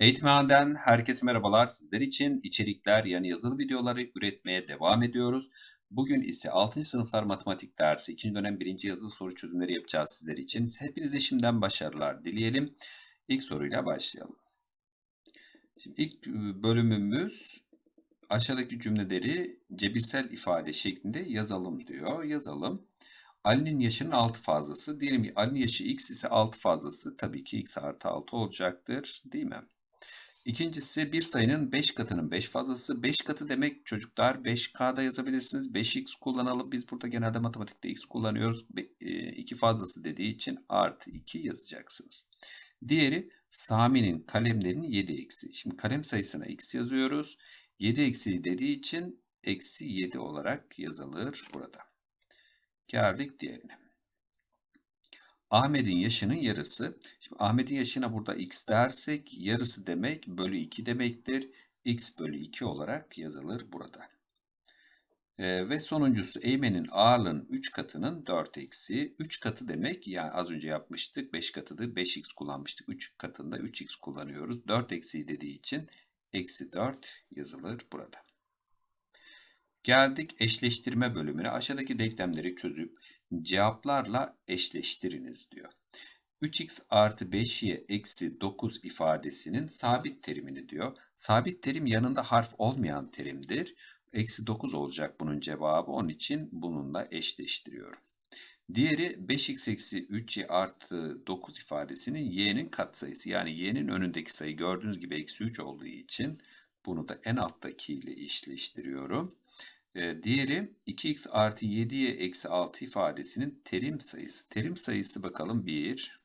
Eğitimhaneden herkese merhabalar. Sizler için içerikler yani yazılı videoları üretmeye devam ediyoruz. Bugün ise 6. sınıflar matematik dersi 2. dönem 1. yazılı soru çözümleri yapacağız sizler için. Hepinize şimdiden başarılar dileyelim. İlk soruyla başlayalım. Şimdi ilk bölümümüz aşağıdaki cümleleri cebirsel ifade şeklinde yazalım diyor. Yazalım. Ali'nin yaşının 6 fazlası. Diyelim ki Ali'nin yaşı x ise 6 fazlası tabii ki x artı 6 olacaktır değil mi? İkincisi bir sayının 5 katının 5 fazlası. 5 katı demek çocuklar 5K'da yazabilirsiniz. 5x kullanalım. Biz burada genelde matematikte x kullanıyoruz. 2 e, fazlası dediği için artı 2 yazacaksınız. Diğeri Sami'nin kalemlerinin 7 eksi. Şimdi kalem sayısına x yazıyoruz. 7 eksi dediği için eksi 7 olarak yazılır burada. Geldik diğerine. Ahmet'in yaşının yarısı. Şimdi Ahmet'in yaşına burada x dersek yarısı demek bölü 2 demektir. x bölü 2 olarak yazılır burada. Ee, ve sonuncusu Eymen'in ağırlığının 3 katının 4 eksi. 3 katı demek yani az önce yapmıştık 5 katıdı 5x kullanmıştık. 3 katında 3x kullanıyoruz. 4 eksi dediği için eksi 4 yazılır burada. Geldik eşleştirme bölümüne. Aşağıdaki denklemleri çözüp cevaplarla eşleştiriniz diyor. 3x artı 5y eksi 9 ifadesinin sabit terimini diyor. Sabit terim yanında harf olmayan terimdir. Eksi 9 olacak bunun cevabı. Onun için bununla eşleştiriyorum. Diğeri 5x eksi 3y artı 9 ifadesinin y'nin katsayısı. Yani y'nin önündeki sayı gördüğünüz gibi eksi 3 olduğu için bunu da en alttaki ile. Ee, diğeri 2x artı 7'ye eksi 6 ifadesinin terim sayısı. Terim sayısı bakalım 1,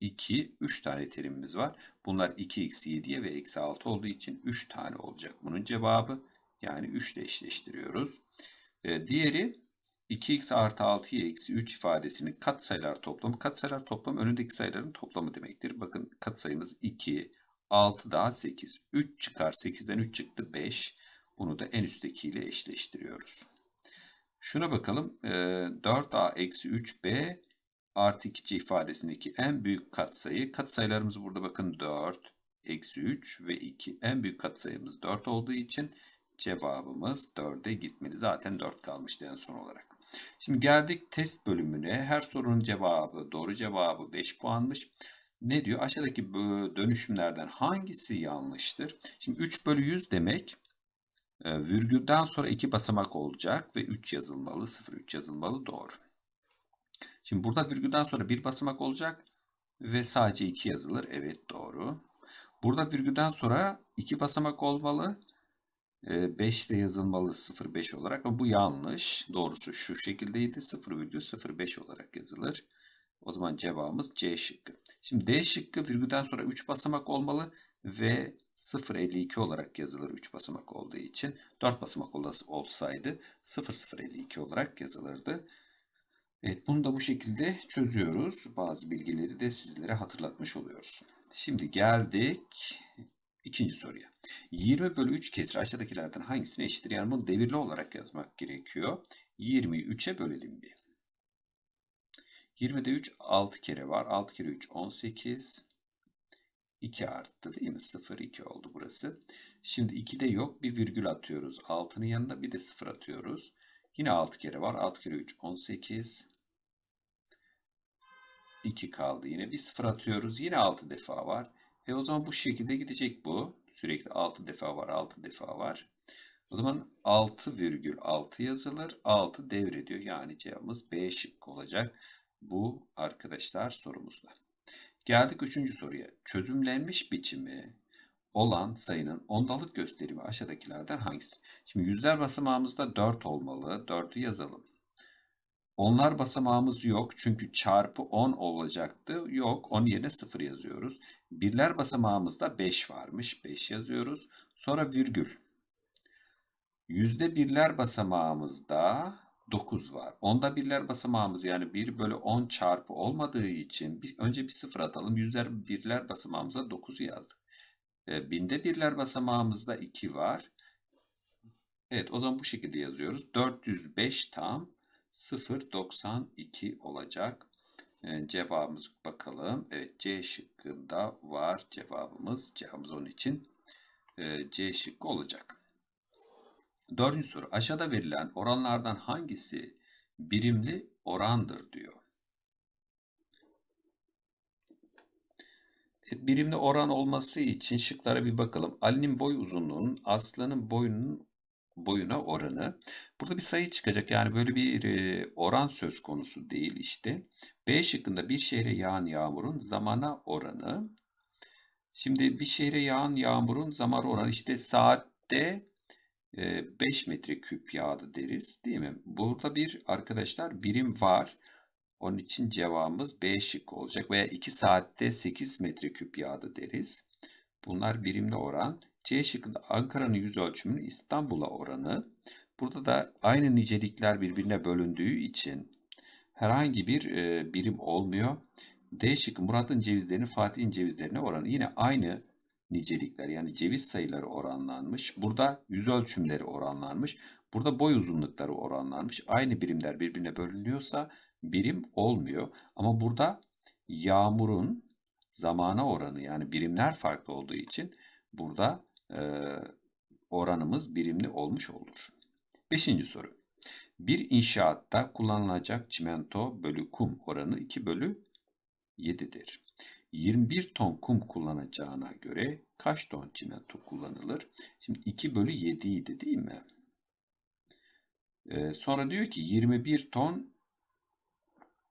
2, 3 tane terimimiz var. Bunlar 2x 7'ye ve eksi 6 olduğu için 3 tane olacak bunun cevabı. Yani 3 ile eşleştiriyoruz. Ee, diğeri 2x artı 6'ya eksi 3 ifadesinin katsayılar toplamı. Katsayılar toplamı önündeki sayıların toplamı demektir. Bakın katsayımız 2, 6 daha 8. 3 çıkar 8'den 3 çıktı 5. Bunu da en üsttekiyle eşleştiriyoruz. Şuna bakalım. 4a eksi 3b artı 2c ifadesindeki en büyük katsayı. Katsayılarımız burada bakın 4, eksi 3 ve 2. En büyük katsayımız 4 olduğu için cevabımız 4'e gitmeli. Zaten 4 kalmıştı en son olarak. Şimdi geldik test bölümüne. Her sorunun cevabı, doğru cevabı 5 puanmış. Ne diyor? Aşağıdaki dönüşümlerden hangisi yanlıştır? Şimdi 3 bölü 100 demek virgülden sonra iki basamak olacak ve 3 yazılmalı. 0 3 yazılmalı. Doğru. Şimdi burada virgülden sonra bir basamak olacak ve sadece 2 yazılır. Evet doğru. Burada virgülden sonra iki basamak olmalı. 5 de yazılmalı 0,5 olarak ama bu yanlış. Doğrusu şu şekildeydi. 0,05 olarak yazılır. O zaman cevabımız C şıkkı. Şimdi D şıkkı virgülden sonra 3 basamak olmalı ve 0.52 olarak yazılır 3 basamak olduğu için. 4 basamak olsaydı 0052 olarak yazılırdı. Evet bunu da bu şekilde çözüyoruz. Bazı bilgileri de sizlere hatırlatmış oluyoruz. Şimdi geldik ikinci soruya. 20 bölü 3 kesri aşağıdakilerden hangisine eşittir? Yani bunu devirli olarak yazmak gerekiyor. 20'yi 3'e bölelim bir. 20'de 3 6 kere var. 6 kere 3 18. 2 arttı değil mi? 0, 2 oldu burası. Şimdi 2'de yok. Bir virgül atıyoruz. 6'nın yanında bir de 0 atıyoruz. Yine 6 kere var. 6 kere 3, 18. 2 kaldı. Yine bir 0 atıyoruz. Yine 6 defa var. E o zaman bu şekilde gidecek bu. Sürekli 6 defa var. 6 defa var. O zaman 6 virgül 6 yazılır. 6 devrediyor. Yani cevabımız B şıkkı olacak. Bu arkadaşlar sorumuzda. Geldik üçüncü soruya. Çözümlenmiş biçimi olan sayının ondalık gösterimi aşağıdakilerden hangisi? Şimdi yüzler basamağımızda 4 olmalı. 4'ü yazalım. Onlar basamağımız yok çünkü çarpı 10 olacaktı. Yok, onun yerine 0 yazıyoruz. Birler basamağımızda 5 varmış. 5 yazıyoruz. Sonra virgül. Yüzde birler basamağımızda 9 var. Onda birler basamağımız yani 1 bölü 10 çarpı olmadığı için biz önce bir sıfır atalım. Yüzler birler basamağımıza 9'u yazdık. E, binde birler basamağımızda 2 var. Evet o zaman bu şekilde yazıyoruz. 405 tam 0.92 olacak. E, cevabımız bakalım. Evet C şıkkında var cevabımız. Cevabımız onun için e, C şıkkı olacak. Dördüncü soru. Aşağıda verilen oranlardan hangisi birimli orandır diyor. Birimli oran olması için şıklara bir bakalım. Ali'nin boy uzunluğunun Aslı'nın boyunun boyuna oranı. Burada bir sayı çıkacak. Yani böyle bir e, oran söz konusu değil işte. B şıkkında bir şehre yağan yağmurun zamana oranı. Şimdi bir şehre yağan yağmurun zaman oranı işte saatte 5 metreküp yağdı deriz değil mi? Burada bir arkadaşlar birim var. Onun için cevabımız B şık olacak. Veya 2 saatte 8 metreküp yağdı deriz. Bunlar birimli oran. C şıkkında Ankara'nın yüz ölçümünün İstanbul'a oranı. Burada da aynı nicelikler birbirine bölündüğü için herhangi bir e, birim olmuyor. D şıkkı Murat'ın cevizlerinin Fatih'in cevizlerine oranı. Yine aynı nicelikler yani ceviz sayıları oranlanmış. Burada yüz ölçümleri oranlanmış. Burada boy uzunlukları oranlanmış. Aynı birimler birbirine bölünüyorsa birim olmuyor. Ama burada yağmurun zamana oranı yani birimler farklı olduğu için burada e, oranımız birimli olmuş olur. Beşinci soru. Bir inşaatta kullanılacak çimento bölü kum oranı 2 bölü 7'dir. 21 ton kum kullanacağına göre kaç ton çimento kullanılır? Şimdi 2 bölü 7 idi değil mi? Ee, sonra diyor ki 21 ton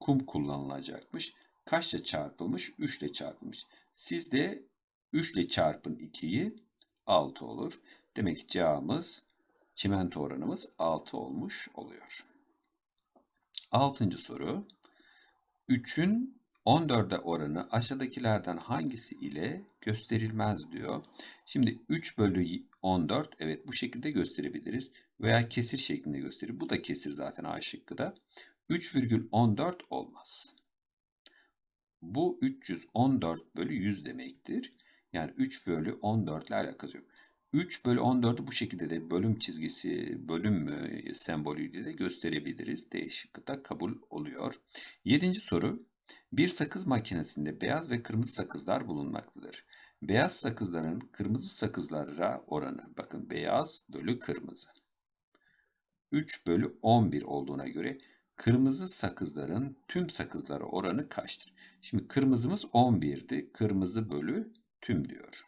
kum kullanılacakmış. Kaçla çarpılmış? 3 ile çarpılmış. Siz de 3 ile çarpın 2'yi 6 olur. Demek ki cevabımız çimento oranımız 6 olmuş oluyor. Altıncı soru. 3'ün 14'e oranı aşağıdakilerden hangisi ile gösterilmez diyor. Şimdi 3 bölü 14 evet bu şekilde gösterebiliriz. Veya kesir şeklinde gösterir. Bu da kesir zaten A şıkkıda. 3,14 olmaz. Bu 314 bölü 100 demektir. Yani 3 bölü 14 ile alakası yok. 3 bölü 14'ü bu şekilde de bölüm çizgisi, bölüm e, sembolüyle de gösterebiliriz. D şıkkı da kabul oluyor. Yedinci soru. Bir sakız makinesinde beyaz ve kırmızı sakızlar bulunmaktadır. Beyaz sakızların kırmızı sakızlara oranı. Bakın beyaz bölü kırmızı. 3 bölü 11 olduğuna göre kırmızı sakızların tüm sakızlara oranı kaçtır? Şimdi kırmızımız 11'di. Kırmızı bölü tüm diyor.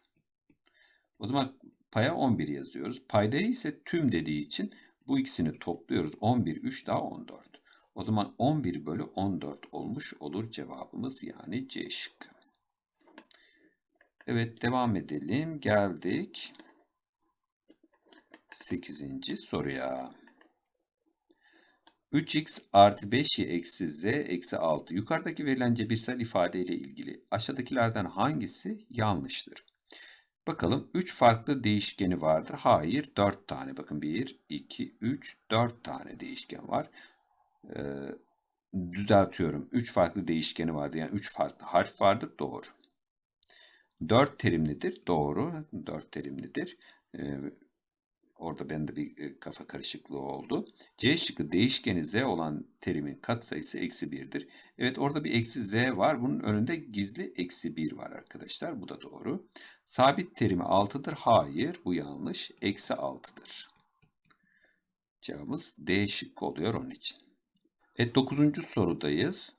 O zaman paya 11 yazıyoruz. Payda ise tüm dediği için bu ikisini topluyoruz. 11, 3 daha 14. O zaman 11 bölü 14 olmuş olur cevabımız yani C şıkkı. Evet devam edelim. Geldik 8. soruya. 3x artı 5y eksi z eksi 6. Yukarıdaki verilen cebirsel ifade ile ilgili aşağıdakilerden hangisi yanlıştır? Bakalım 3 farklı değişkeni vardır. Hayır 4 tane. Bakın 1, 2, 3, 4 tane değişken var. Ee, düzeltiyorum. 3 farklı değişkeni vardır. Yani 3 farklı harf vardır. Doğru. 4 terimlidir. Doğru. 4 terimlidir. Ee, orada bende bir e, kafa karışıklığı oldu. C şıkkı değişkeni z olan terimin katsayısı eksi 1'dir. Evet orada bir eksi z var. Bunun önünde gizli eksi 1 var arkadaşlar. Bu da doğru. Sabit terimi 6'dır. Hayır bu yanlış. Eksi 6'dır. Cevabımız D şıkkı oluyor onun için. Evet 9. sorudayız.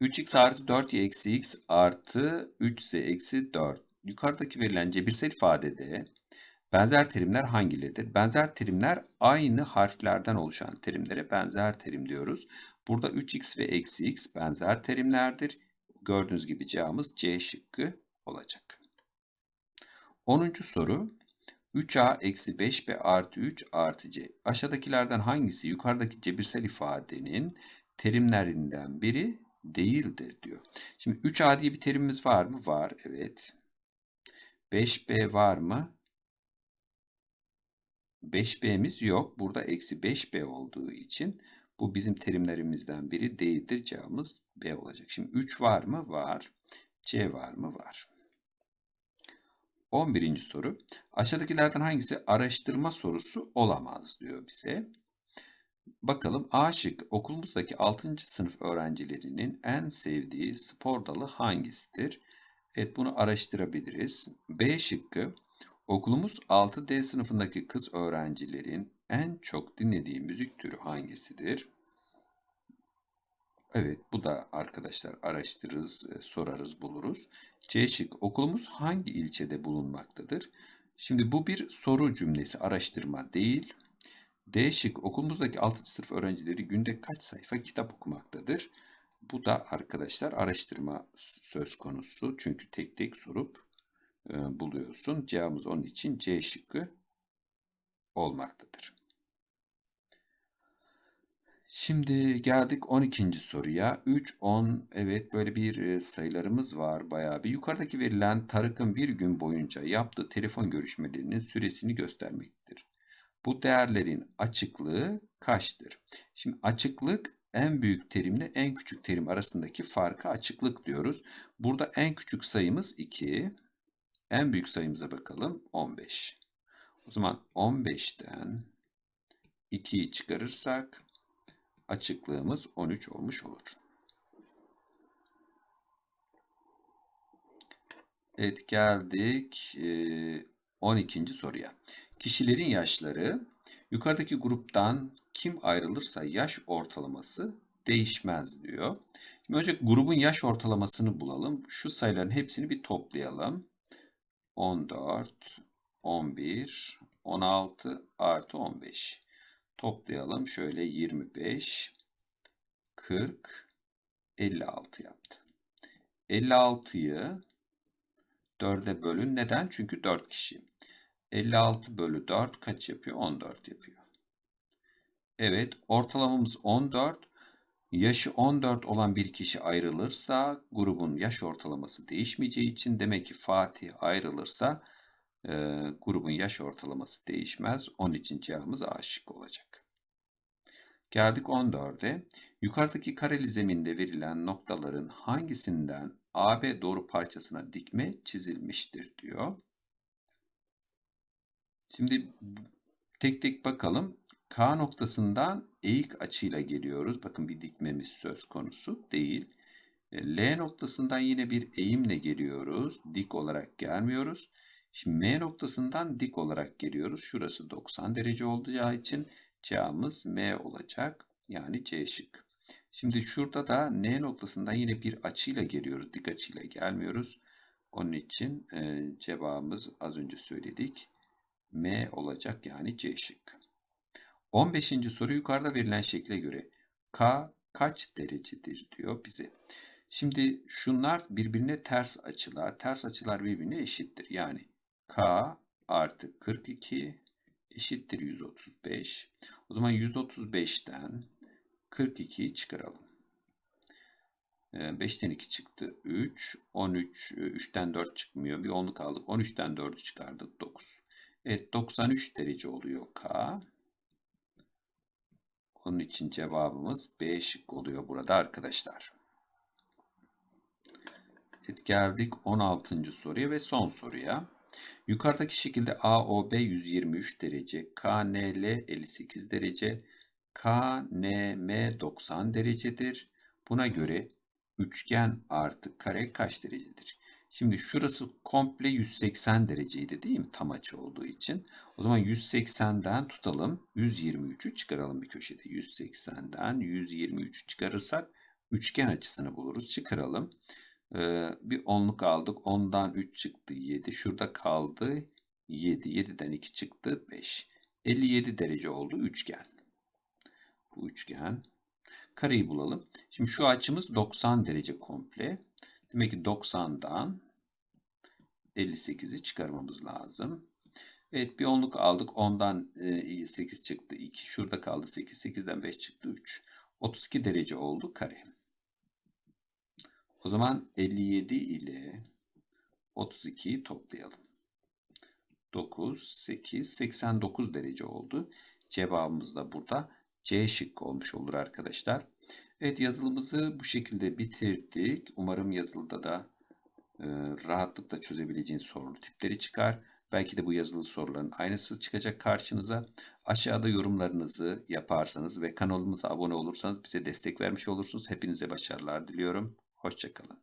3x artı 4y eksi x artı 3z eksi 4. Yukarıdaki verilen cebirsel ifadede benzer terimler hangileridir? Benzer terimler aynı harflerden oluşan terimlere benzer terim diyoruz. Burada 3x ve eksi x benzer terimlerdir. Gördüğünüz gibi cevabımız C şıkkı olacak. 10. soru. 3a eksi 5b artı 3 artı c. Aşağıdakilerden hangisi yukarıdaki cebirsel ifadenin terimlerinden biri değildir diyor. Şimdi 3a diye bir terimimiz var mı? Var. Evet. 5b var mı? 5b'miz yok. Burada eksi 5b olduğu için bu bizim terimlerimizden biri değildir. Cevabımız B olacak. Şimdi 3 var mı? Var. C var mı? Var. 11. soru. Aşağıdakilerden hangisi araştırma sorusu olamaz diyor bize. Bakalım A şık okulumuzdaki 6. sınıf öğrencilerinin en sevdiği spor dalı hangisidir? Evet bunu araştırabiliriz. B şıkkı okulumuz 6D sınıfındaki kız öğrencilerin en çok dinlediği müzik türü hangisidir? Evet bu da arkadaşlar araştırırız, e, sorarız, buluruz. C şık okulumuz hangi ilçede bulunmaktadır? Şimdi bu bir soru cümlesi araştırma değil. D şık okulumuzdaki 6. sınıf öğrencileri günde kaç sayfa kitap okumaktadır? Bu da arkadaşlar araştırma söz konusu. Çünkü tek tek sorup e, buluyorsun. Cevabımız onun için C şıkkı olmaktadır. Şimdi geldik 12. soruya. 3, 10, evet böyle bir e, sayılarımız var bayağı bir. Yukarıdaki verilen Tarık'ın bir gün boyunca yaptığı telefon görüşmelerinin süresini göstermektedir. Bu değerlerin açıklığı kaçtır? Şimdi açıklık en büyük terimle en küçük terim arasındaki farkı açıklık diyoruz. Burada en küçük sayımız 2. En büyük sayımıza bakalım 15. O zaman 15'ten 2'yi çıkarırsak açıklığımız 13 olmuş olur. Evet geldik 12. soruya. Kişilerin yaşları yukarıdaki gruptan kim ayrılırsa yaş ortalaması değişmez diyor. Şimdi önce grubun yaş ortalamasını bulalım. Şu sayıların hepsini bir toplayalım. 14, 11, 16 artı 15. Toplayalım. Şöyle 25, 40, 56 yaptı. 56'yı 4'e bölün. Neden? Çünkü 4 kişi. 56 bölü 4 kaç yapıyor? 14 yapıyor. Evet ortalamamız 14. Yaşı 14 olan bir kişi ayrılırsa grubun yaş ortalaması değişmeyeceği için demek ki Fatih ayrılırsa e, grubun yaş ortalaması değişmez. Onun için cevabımız A şık olacak. Geldik 14'e. Yukarıdaki kareli zeminde verilen noktaların hangisinden AB doğru parçasına dikme çizilmiştir diyor. Şimdi tek tek bakalım. K noktasından eğik açıyla geliyoruz. Bakın bir dikmemiz söz konusu değil. E, L noktasından yine bir eğimle geliyoruz. Dik olarak gelmiyoruz. Şimdi M noktasından dik olarak geliyoruz. Şurası 90 derece olacağı için cevabımız M olacak. Yani C şık. Şimdi şurada da N noktasından yine bir açıyla geliyoruz. Dik açıyla gelmiyoruz. Onun için e, cevabımız az önce söyledik. M olacak yani C şık. 15. soru yukarıda verilen şekle göre K kaç derecedir diyor bize. Şimdi şunlar birbirine ters açılar. Ters açılar birbirine eşittir. Yani K artı 42 eşittir 135. O zaman 135'ten 42'yi çıkaralım. 5'ten 2 çıktı 3. 13, 3'ten 4 çıkmıyor. Bir 10'luk aldık. 13'ten 4'ü çıkardık 9. Evet 93 derece oluyor K. Onun için cevabımız B şık oluyor burada arkadaşlar. Evet geldik 16. soruya ve son soruya. Yukarıdaki şekilde AOB 123 derece, KNL 58 derece, KNM 90 derecedir. Buna göre üçgen artı kare kaç derecedir? Şimdi şurası komple 180 dereceydi değil mi? Tam açı olduğu için. O zaman 180'den tutalım. 123'ü çıkaralım bir köşede. 180'den 123'ü çıkarırsak üçgen açısını buluruz. Çıkaralım. Ee, bir onluk aldık. 10'dan 3 çıktı 7. Şurada kaldı 7. 7'den 2 çıktı 5. 57 derece oldu üçgen. Bu üçgen. Kareyi bulalım. Şimdi şu açımız 90 derece komple. Demek ki 90'dan 58'i çıkarmamız lazım. Evet bir onluk aldık. 10'dan 8 çıktı 2. Şurada kaldı 8. 8'den 5 çıktı 3. 32 derece oldu kare. O zaman 57 ile 32'yi toplayalım. 9, 8, 89 derece oldu. Cevabımız da burada C şıkkı olmuş olur arkadaşlar. Evet yazılımızı bu şekilde bitirdik. Umarım yazılıda da e, rahatlıkla çözebileceğin sorunu tipleri çıkar. Belki de bu yazılı soruların aynısı çıkacak karşınıza. Aşağıda yorumlarınızı yaparsanız ve kanalımıza abone olursanız bize destek vermiş olursunuz. Hepinize başarılar diliyorum. Hoşçakalın.